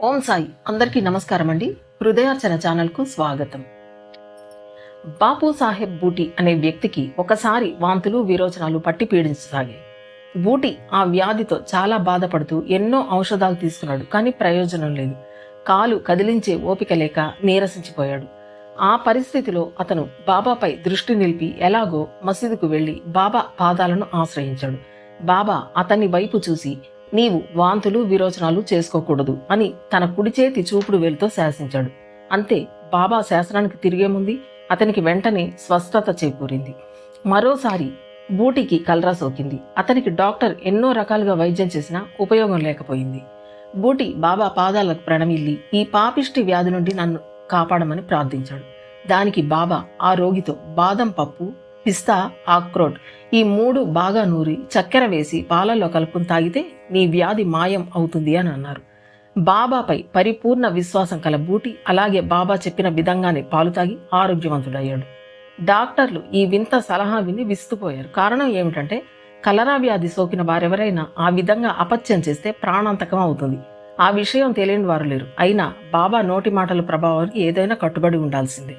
ఓం సాయి. అందరికీ నమస్కారం అండి. హృదయార్చన ఛానల్కు స్వాగతం. బాపు సాహెబ్ బూటి అనే వ్యక్తికి ఒకసారి వాంతులు విరోచనాలు పట్టి పీడించసాగాయి. బూటి ఆ వ్యాధితో చాలా బాధపడుతూ ఎన్నో ఔషధాలు తీసుకున్నాడు కానీ ప్రయోజనం లేదు. కాలు కదిలించే ఓపిక లేక నీరసించిపోయాడు. ఆ పరిస్థితిలో అతను బాబాపై దృష్టి నిలిపి ఎలాగో మసీదుకు వెళ్ళి బాబా పాదాలను ఆశ్రయించాడు. బాబా అతని వైపు చూసి నీవు వాంతులు విరోచనాలు చేసుకోకూడదు అని తన కుడి చేతి చూపుడు వేలుతో శాసించాడు. అంతే బాబా శాసనానికి తిరిగేముంది అతనికి వెంటనే స్వస్థత చేకూరింది. మరోసారి బూటికి కలరా సోకింది. అతనికి డాక్టర్ ఎన్నో రకాలుగా వైద్యం చేసినా ఉపయోగం లేకపోయింది. బూటి బాబా పాదాలకు ప్రణమిల్లి ఈ పాపిష్టి వ్యాధి నుండి నన్ను కాపాడమని ప్రార్థించాడు. దానికి బాబా ఆ రోగితో బాదం పప్పు పిస్తా ఆక్రోట్ ఈ మూడు బాగా నూరి చక్కెర వేసి పాలల్లో కలుపుకుని తాగితే నీ వ్యాధి మాయం అవుతుంది అని అన్నారు. బాబాపై పరిపూర్ణ విశ్వాసం కల బూటి అలాగే బాబా చెప్పిన విధంగానే పాలు తాగి ఆరోగ్యవంతుడయ్యాడు. డాక్టర్లు ఈ వింత సలహా విని విస్తుపోయారు. కారణం ఏమిటంటే కలరా వ్యాధి సోకిన వారెవరైనా ఆ విధంగా అపత్యం చేస్తే ప్రాణాంతకం అవుతుంది. ఆ విషయం తెలియని వారు లేరు. అయినా బాబా నోటి మాటల ప్రభావానికి ఏదైనా కట్టుబడి ఉండాల్సిందే.